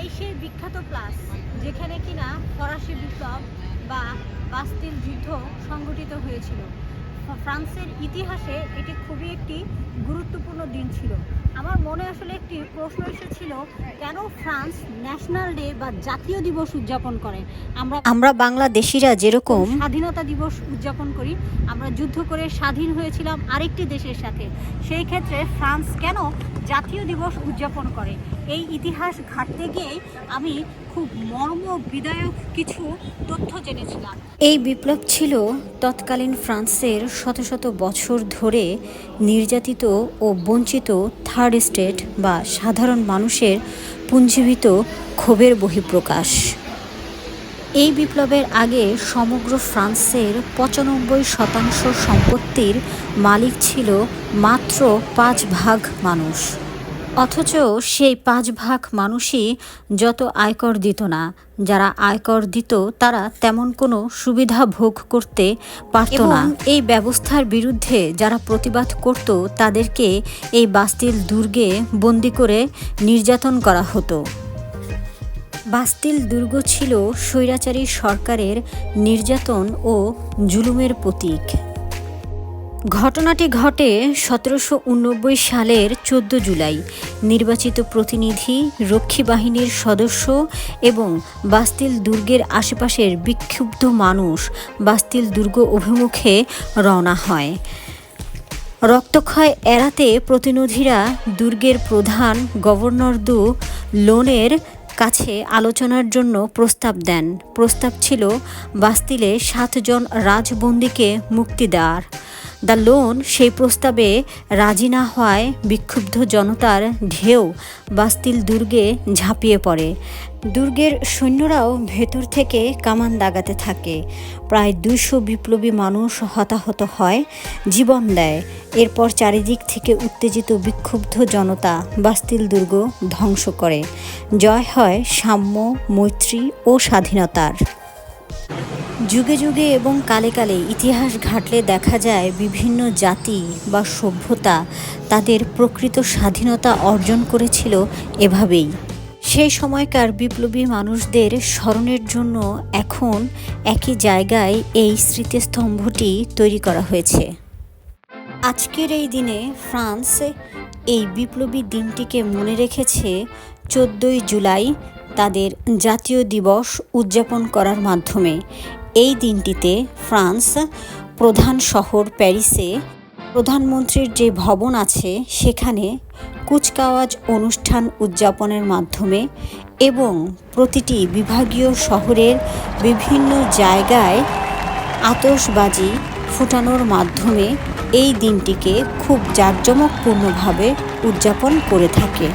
এই সেই বিখ্যাত প্লাস, যেখানে কিনা ফরাসি বিপ্লব বা বাস্তিল যুদ্ধ সংঘটিত হয়েছিল। ফ্রান্সের ইতিহাসে এটি খুবই একটি গুরুত্বপূর্ণ দিন ছিল। আমার মনে আসলে একটি প্রশ্ন এসেছিল কেন ফ্রান্স ন্যাশনাল ডে বা জাতীয় দিবস উদযাপন করে? আমরা আমরা বাংলাদেশিরা যেরকম স্বাধীনতা দিবস উদযাপন করি আমরা যুদ্ধ করে স্বাধীন হয়েছিলাম আরেকটি দেশের সাথে। সেই ক্ষেত্রে ফ্রান্স কেন জাতীয় দিবস উদযাপন করে? এই ইতিহাস ঘাটতে গিয়েই আমি খুব মর্ম বিদায়ক কিছু তথ্য জেনেছিলাম। এই বিপ্লব ছিল তৎকালীন ফ্রান্সের শত শত বছর ধরে নির্যাতিত ও বঞ্চিত থার্ড স্টেট বা সাধারণ মানুষের পুঞ্জীভূত ক্ষোভের বহিঃপ্রকাশ। এই বিপ্লবের আগে সমগ্র ফ্রান্সের পঁচানব্বই শতাংশ সম্পত্তির মালিক ছিল মাত্র পাঁচ ভাগ মানুষ। অথচ সেই পাঁচ ভাগ মানুষই যত আয়কর দিত না যারা আয়কর দিত তারা তেমন কোনো সুবিধা ভোগ করতে পারত না। এই ব্যবস্থার বিরুদ্ধে যারা প্রতিবাদ করত তাদেরকে এই বাস্তিল দুর্গে বন্দি করে নির্যাতন করা হতো। বাস্তিল দুর্গ ছিল স্বৈরাচারী সরকারের নির্যাতন ও জুলুমের প্রতীক। ঘটনাটি ঘটে সতেরোশো সালের চোদ্দ জুলাই। নির্বাচিত প্রতিনিধি, রক্ষী বাহিনীর সদস্য এবং বাস্তিল দুর্গের আশেপাশের বিক্ষুব্ধ মানুষ বাস্তিল দুর্গ অভিমুখে রওনা হয়। রক্তক্ষয় এড়াতে প্রতিনিধিরা দুর্গের প্রধান গভর্নর দু লোনের কাছে আলোচনার জন্য প্রস্তাব দেন। প্রস্তাব ছিল, বাস্তিলে সাতজন রাজবন্দীকে মুক্তি দেওয়ার। দ্য লোন সেই প্রস্তাবে রাজি না হওয়ায় বিক্ষুব্ধ জনতার ঢেউ বাস্তিল দুর্গে ঝাঁপিয়ে পড়ে। দুর্গের সৈন্যরাও ভেতর থেকে কামান দাগাতে থাকে। প্রায় দুইশো বিপ্লবী মানুষ হতাহত হয়, জীবন দেয়। এরপর চারিদিক থেকে উত্তেজিত বিক্ষুব্ধ জনতা বাস্তিল দুর্গ ধ্বংস করে। জয় হয় সাম্য, মৈত্রী ও স্বাধীনতার। যুগে যুগে এবং কালে কালে ইতিহাস ঘাটলে দেখা যায় বিভিন্ন জাতি বা সভ্যতা তাদের প্রকৃত স্বাধীনতা অর্জন করেছিল এভাবেই। সেই সময়কার বিপ্লবী মানুষদের স্মরণের জন্য এখন একই জায়গায় এই স্মৃতিস্তম্ভটি তৈরি করা হয়েছে। আজকের এই দিনে ফ্রান্স এই বিপ্লবী দিনটিকে মনে রেখেছে চোদ্দোই জুলাই তাদের জাতীয় দিবস উদযাপন করার মাধ্যমে। এই দিনটিতে ফ্রান্স, প্রধান শহর প্যারিসে প্রধানমন্ত্রীর যে ভবন আছে, সেখানে কুচকাওয়াজ অনুষ্ঠান উদযাপনের মাধ্যমে এবং প্রতিটি বিভাগীয় শহরের বিভিন্ন জায়গায় আতশবাজি ফুটানোর মাধ্যমে এই দিনটিকে খুব জাঁকজমকপূর্ণভাবে উদযাপন করে থাকে।